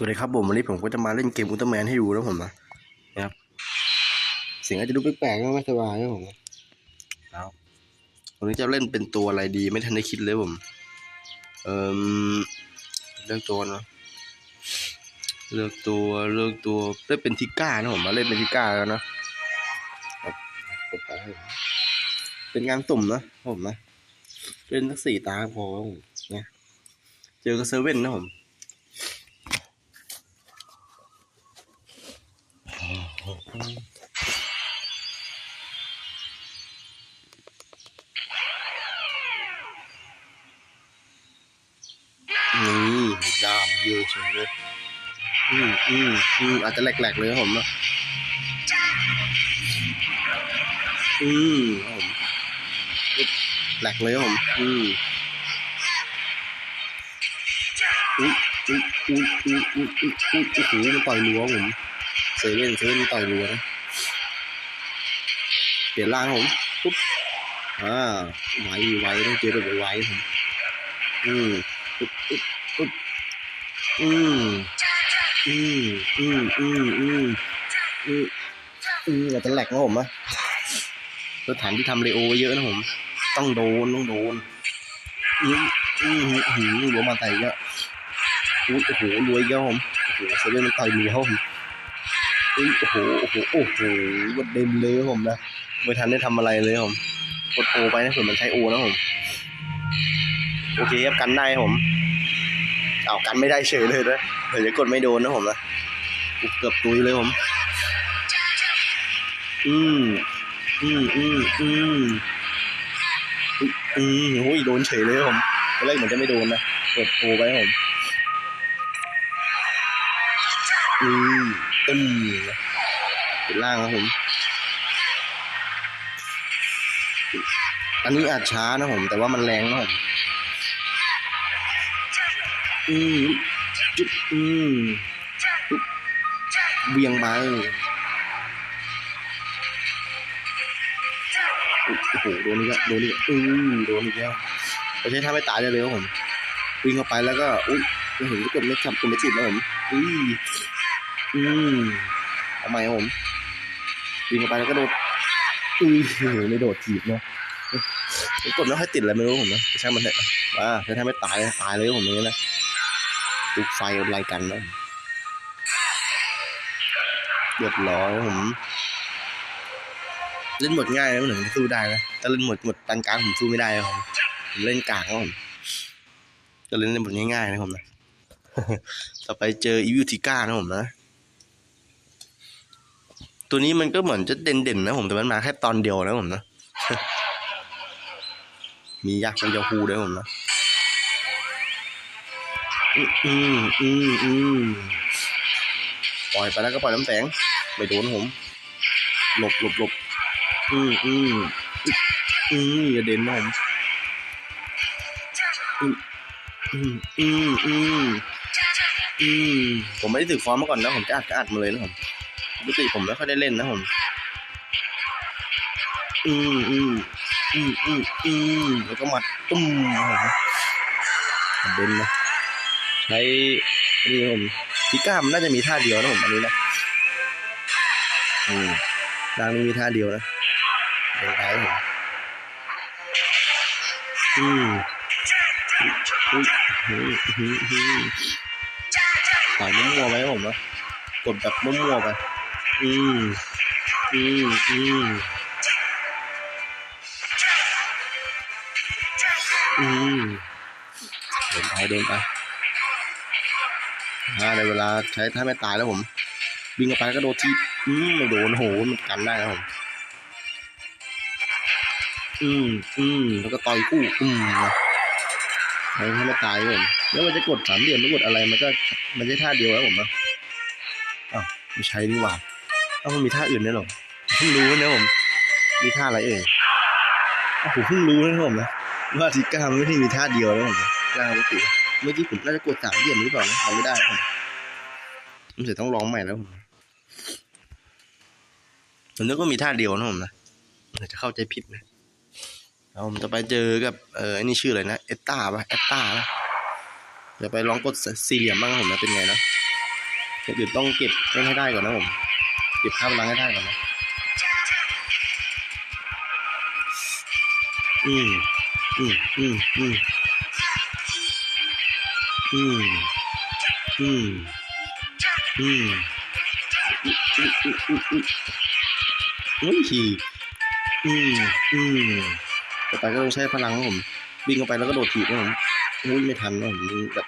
สวัสดีครับผมวันนี้ผมก็จะมาเล่นเกมอุลตร้าแมนให้ดูนะผมนะนะครับเสียงอาจจะดูแปลกๆนะไม่สบายนะผมแล้ววันนี้จะเล่นเป็นตัวอะไรดี ไม่ทันได้คิดเลยผม เอ่อเลือกตัวนะเลือกตัวเลือกตัวเล่นเป็นทิก้านะผมมาเล่นเป็นทิก้าแล้วนะครับกดไปให้ผมเป็นงานตุ่มนะผมนะเล่นสักสี่ตาพอครับผมเนี่ยเจอกับเซเว่นนะผม อืมอืมอาจจะแหลกๆเลยครับผมนะอืมผมแหลกเลยครับผม อืมอุ้ยอุ้ยอุ้ยอุ้ยอุ้ยอุ้ยอุ้ยโอ้โหมันต่อยรัวผมเซเว่นเซเว่นต่อยรัวนะเปลี่ยนร่างผมปุ๊บอ่าไวไวต้องเจอแบบไวครับผมอืมอุ๊บอุ๊บอุ๊บอืม อืมอืมอืมอืมอืมอืมอาจจะแหลกนะผมอะสถานที่ทำเรโอไว้เยอะนะผม ต้องโดนต้องโดนอืมอืมหืมหัวมาใส่เยอะอุ้ยโอ้โหรวยเยอะผมโอ้โหเซเว่นมันต่อยรัวครับผมอุ้ยโอ้โหโอ้โหโอ้โหวัดเด่นเลยครับผมนะไม่ทันได้ทำอะไรเลยครับผมกดโอไปนะผมมันใช้โอนะผมโอเคครับกันได้ครับผมเอากันไม่ได้เฉยเลยนะ เดี๋ยวจะกดไม่โดนนะผมนะเกือบตุยเลยผม อืมอืมอืมอืมอืมโอ้ยโดนเฉยเลยผมตอนแรกเหมือนจะไม่โดนนะกดโอไปผม อืมตึ้มเป็นล่างครับผม อันนี้อาจช้านะผม แต่ว่ามันแรงนะผม อืม จุดอืมปุ๊บเวียงไปโอ้โหโดนนี่ก็โดนนี่ก็อืมโดนอีกแล้วเราใช้ท่าไม่ตายได้เลยครับผมวิ่งเข้าไปแล้วก็อุ้ยไม่เห็นก็กดไม่จับกดไม่ติดนะผมอุ้ยอืมเอาใหม่ครับผมวิ่งเข้าไปแล้วก็โดดอุ้ยไม่โดดจีบเนาะกดไม่ค่อยติดอะไรไม่รู้ผมนะช่างมันเถอะอ่าใช้ท่าไม่ตายตายเลยครับผมอย่างนี้นะุกไฟอะไรกันนะเรียบร้อยผมเล่นหมดง่ายนะมันถึงสู้ได้นะแต่เล่นหมดหมดปานกลางผมสู้ไม่ได้ครับผมผมเล่นกลางครับผมจะเล่นในบทง่ายๆนะผมนะต่อไปเจออีวิวทิก้านะผมนะตัวนี้มันก็เหมือนจะเด่นๆนะผมแต่มันมาแค่ตอนเดียวนะผมนะมียักษ์เป็นยาฮูด้วยผมนะ อืมอืมอืมปล่อยไปแล้วก็ปล่อยน้ำแสงไม่โดนผม หลบหลบหลบอืมอืมอืมอย่าเด่นนะผมอืมอืมอืมอืมอืมผมไม่ได้ถือฟอร์มมาก่อนนะผมจะอัดก็อัดมาเลยนะผมปกติผมไม่ค่อยได้เล่นนะผม อืมอืมอืมอืมอืมแล้วก็มาตุ้มนะผมเด่นนะ ใช้นี่ครับผมพิก้ามันน่าจะมีท่าเดียวนะผมอันนี้นะอืมดางนี้มีท่าเดียวนะเดี๋ยวท้ายผมอืมอุ้ยอืมอืมอืมต่อยมั่วๆไว้ครับผมนะกดแบบมั่วๆไป อืมอืมอืมอืมเดินไปเดินไปอ่า ในเวลาใช้ท่าไม่ตายแล้วผมวิ่งเข้าไปก็โดนที่อืมไม่โดนโหมันกันได้ครับผมอืมอืมแล้วก็ต่อยคู่อืมนะใช้ท่าไม่ตายผมแล้วมันจะกดสามเหลี่ยมหรือกดอะไรมันก็มันใช้ท่าเดียวแล้วผมนะอ้าวไม่ใช้ดีกว่าอ้าวมันมีท่าอื่นด้วยหรอเพิ่งรู้นะผมมีท่าอะไรเอ่ยอ้าวผมเพิ่งรู้นะผมนะว่าทิก้ามันไม่ได้มีท่าเดียวแล้วผมนะกล้าปกติ เมื่อกี้ผมน่าจะกดสามเหลี่ยมหรือเปล่านะทำไม่ได้ผมผมเสียต้องร้องใหม่แล้วผมผมนึกว่ามีท่าเดียวนะผมนะเดี๋ยวจะเข้าใจผิดนะแล้วผมจะไปเจอกับเออไอ้นี่ชื่ออะไรนะเอตตาปะเอตตาปะเดี๋ยวไปลองกดสี่เหลี่ยมบ้างนะผมนะเป็นไงนะอย่างอื่นต้องเก็บให้ได้ก่อนนะผมเก็บค่าพลังให้ได้ก่อนนะอืมอืมอืมอืม อืมอืมอืมอืมอืมอืมอืมต่อไปก็ต้องใช้พลังครับผมวิ่งเข้าไปแล้วก็โดดถีบนะผมอุ้ยไม่ทันนะผมแบบ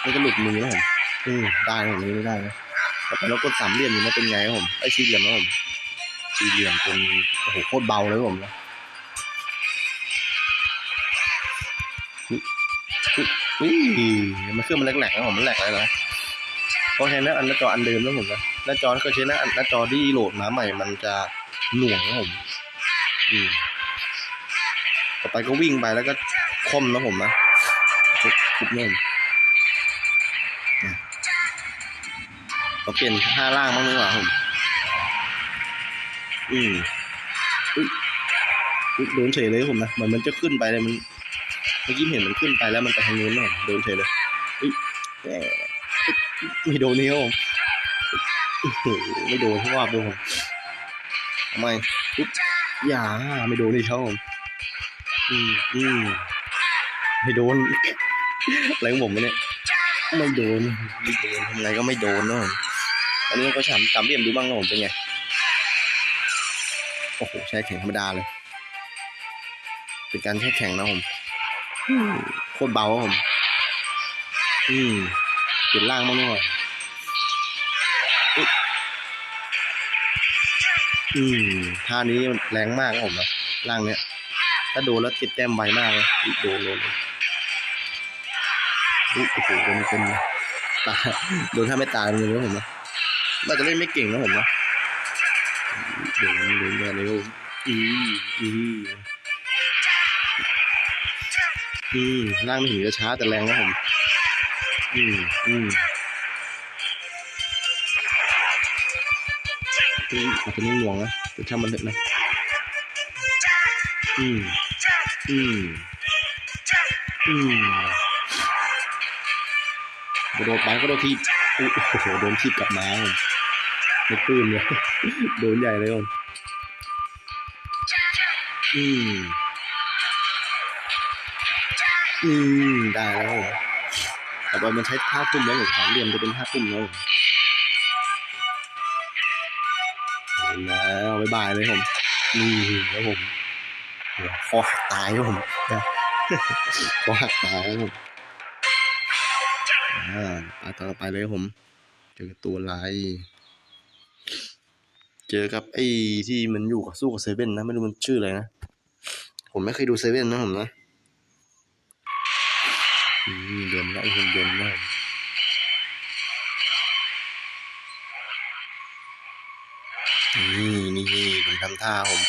ไม่ก็หลุดมือนะผมอืมได้นะผมไม่ได้นะต่อไปเรากดสามเหลี่ยมอยู่นเป็นไงครับผมไอ้สี่เหลี่ยมนะผมสี่เหลี่ยมเป็นโอ้โหโคตรเบาเลยครับผมนะ อุ้ยมันเครื่องมันแหลกๆนะผมมันแหลกอะไรนะเพราะฉะนั้นอันหน้าจออันเดิมนะผมนะหน้าจอถ้าเกิดใช้หน้าหน้าจอที่โหลดมาใหม่ มันจะหน่วงนะผมอืมต่อไปก็วิ่งไปแล้วก็คมนะผมนะทุบทุบเน่นเราเปลี่ยนท่าล่างบ้างดีกว่าผม อืมอุ๊ยอุ๊ยโดนเฉยเลยผมนะเหมือนมันจะขึ้นไปเลยมัน เมื่อกี้เห็นมันขึ้นไปแล้วมันไปทางนู้นเนาะโดนเฉยเลยอุ้ยแหมไม่โดนนี่ครับผมโอ้โหไม่โดนเพราะว่าโดนผมทำไมปุ๊บอย่าไม่โดนนี่ครับผมอืมอืมไม่โดนอะไรของผมเนี่ยไม่โดนไม่โดนทำอะไรก็ไม่โดนเนาะอันนี้ก็ฉามสามเหลี่ยมดูบ้างนะผมเป็นไงโอ้โหใช้แข็งธรรมดาเลย เป็นการแช่แข็งนะผม โคตรเบาครับผม อืมเปลี่ยนล่างบ้างดีกว่อยอืมท่านี้มันแรงมากครับผมนะล่างเนี้ย ถ้าโดนแล้วติดแต้มไวมากเลยโดนโดนโอุ๊ยโอ้โหโดนเป็นตายโดนถ้าไม่ตายเลยนะผมนะน่าจะเล่นไม่เก่งนะผมนะโดนโดนแบบนี้ครับผมอืมอืม อืมร่างไม่ถึงจะช้าแต่แรงนะผม อืมอืมอืมอาจจะไม่หน่วงนะแต่ช่างมันเถอะนะ อืม อืม อืมกระโดดไปก็โดนทีบโอ้โห โดนทีบกลับมาผมไม่ปื้มเลย โดนใหญ่เลยผมอืม อืมได้แล้วแต่ว่ามันใช้ท่าพุ่มแล้วผมสามเหลี่ยมจะเป็นท่าพุ่มแล้วผมเอาแล้วบายบายเลยผมนี่แล้วผมคอหักตายครับผมคอหักตายครับผมอ่าไปต่อไปเลยผม เจอตัวอะไรเจอกับไอ้ที่มันอยู่กับสู้กับเซเว่นนะไม่รู้มันชื่ออะไรนะผมไม่เคยดูเซเว่นนะผมนะ เดินแล้วหุ่นยนต์มากนี่นี่ผมทำท่าผม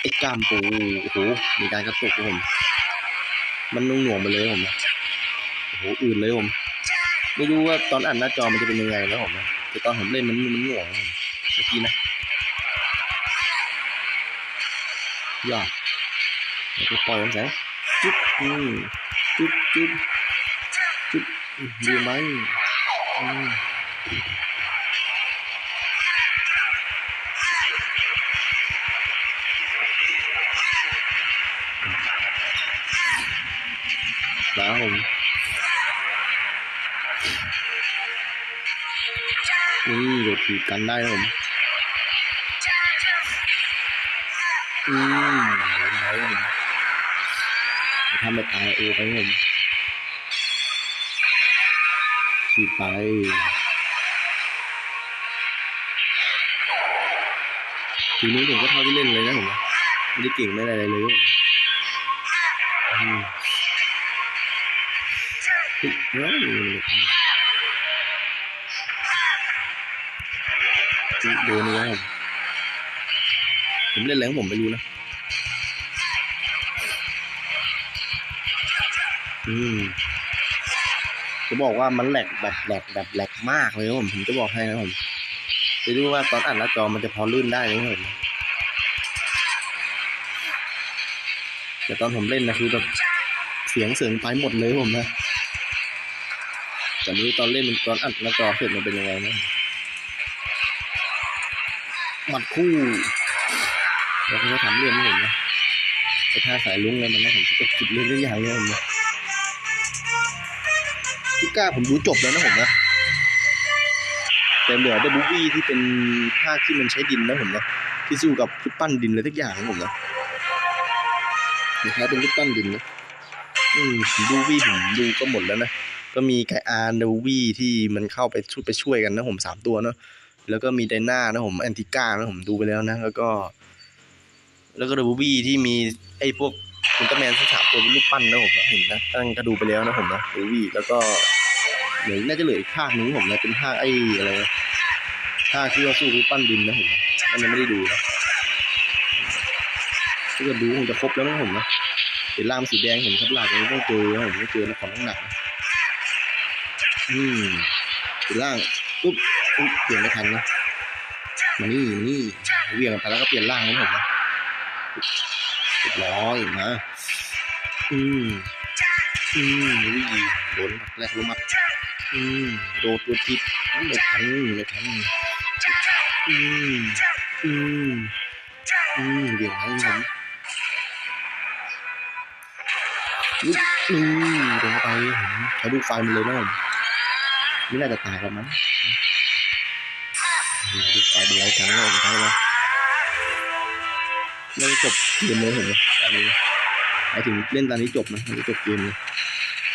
ไอ้กล้ามปูโอ้โหมีการกระตุกผม มันนุ่งหน่วงไปเลยผมนะโอ้โหอื่นเลยผมไม่รู้ว่าตอนอ่านหน้าจอมันจะเป็นยังไงแล้วผมนะแต่ตอนผมเล่นมันมันหน่วงเมื่อกี้นะยอดแล้วก็ปล่อยมันแส งจุ๊บอืมจุ๊บจุ๊บจุ๊บดูไหมอืมแล้วผมนี่เดี๋ยว ถ้าไม่ตายโอไปผมฉีดไปทีนี้ผมก็เท่าที่เล่นเลยนะผมไม่ได้เก่งไม่อะไรเลยผมเฮ้ยเฮ้ยโดนเลยครับผมผมเล่นอะไรของผมไม่รู้นะ อืมจะบอกว่ามันแหลกแบบแหลกแบบแหลกมากเลยครับผมผมจะบอกให้นะผมจะดูว่าตอนอ่านหน้าจอมันจะพอลื่นได้ไหมครับผมแต่ตอนผมเล่นนะคือแบบเสียงเสียงไปหมดเลยผมนะแต่ไม่รู้ตอนเล่นมันตอนอัดหน้าจอเสร็จมันเป็นยังไงนะหมัดคู่แล้วก็ทำเรื่องไม่เห็นนะไอ้ท่าสายลุ้งเลยมันนะผมจะกิดเรื่องทุกอย่างเนี่ยผมนะ ก้าผมดูจบแล้วนะผมนะแต่เหลือเดบูวี่ที่เป็นภาคที่มันใช้ดินนะผมนะที่สู้กับรูปปั้นดินอะไรทุกอย่างนะผมนะคล้ายๆเป็นรูปปั้นดินนะอืมผมดูวี่ผมดูก็หมดแล้วนะก็มีไก่อาร์ดูวี่ที่มันเข้าไปช่วยไปช่วยกันนะผมสามตัวเนาะแล้วก็มีไดนานะผมแอนติก้านะผมดูไปแล้วนะแล้วก็ แล้วก็ดูวี่ที่มีไอ้พวกอุลตร้าแมนทั้งสามตัวเป็นรูปปั้นนะผมนะเห็นนะตั้งก็ดูไปแล้วนะผมนะดูวี่แล้วก็ เหลือน่าจะเหลืออีกภาคนึงผมนะเป็นภาคไอ้อะไรภาคที่ว่าสู้รูปปั้นดินนะผมนะอันนี้ไม่ได้ดูนะถ้าเกิดดูคงจะครบแล้วนะผมนะเห็นล่ามสีแดงเห็นครับลากนี้ต้องเจอนะผมไม่เจอนะของหนักนะอืมเปลี่ยนร่างปุ๊บปุ๊บเปลี่ยนไม่ทันนะมานี่มานี่เวียงไปแล้วก็เปลี่ยนร่างนะผมนะร้อยนะอืมอืมวิ่งโดนแรกลงมา อืมโดนตัวทิพย์ไม่ทันไม่ทันอืมอืมอืมเหวี่ยงไปผมอืมโดนเข้าไปผมใช้ดูไฟมันเลยนะผมไม่น่าจะตายแล้วมั้งดูตายเป็นไรกันแล้วใช่ไหมไม่จบเกมเลยเห็นไหมตอนนี้หมายถึงเล่นตอนนี้จบนะม่ได้จบเกมเลย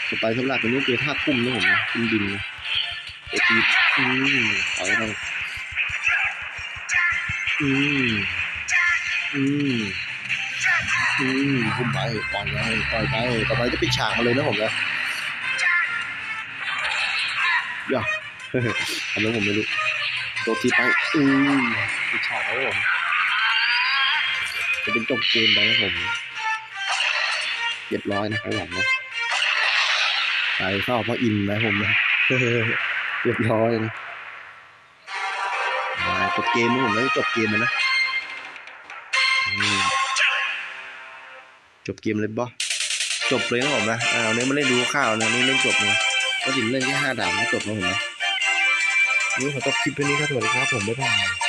ต่อไปสำหรับเป็นลูกเกท่าคุ้มนะผมนะคุ้มดินนะโอทีอืมเอาไปอืมอืมอืมคุ้มไปปล่อยไปปล่อยไปต่อไปจะปิดฉากมาเลยนะผมนะอย่าทำแล้วผมไม่รู้ตัวทีไปอืมปิดฉากแล้วผมจะเป็นจบเกมไปนะผมเรียบร้อยนะครับผมนะ ไปเข้าเพราะอินนะผมนะเรียบร้อยนะจบเกมนะผมแล้วจบเกมแล้วนะจบเกมเลยบ่จบเลยนะผมนะอ่าวันนี้มาเล่นดูข้าวนะนี่เล่นจบนะก็ถึงเล่นแค่ห้าดาบนะจบนะผมนะนี่ขอจบคลิปเพียงนี้ครับสวัสดีครับผมบ๊ายบาย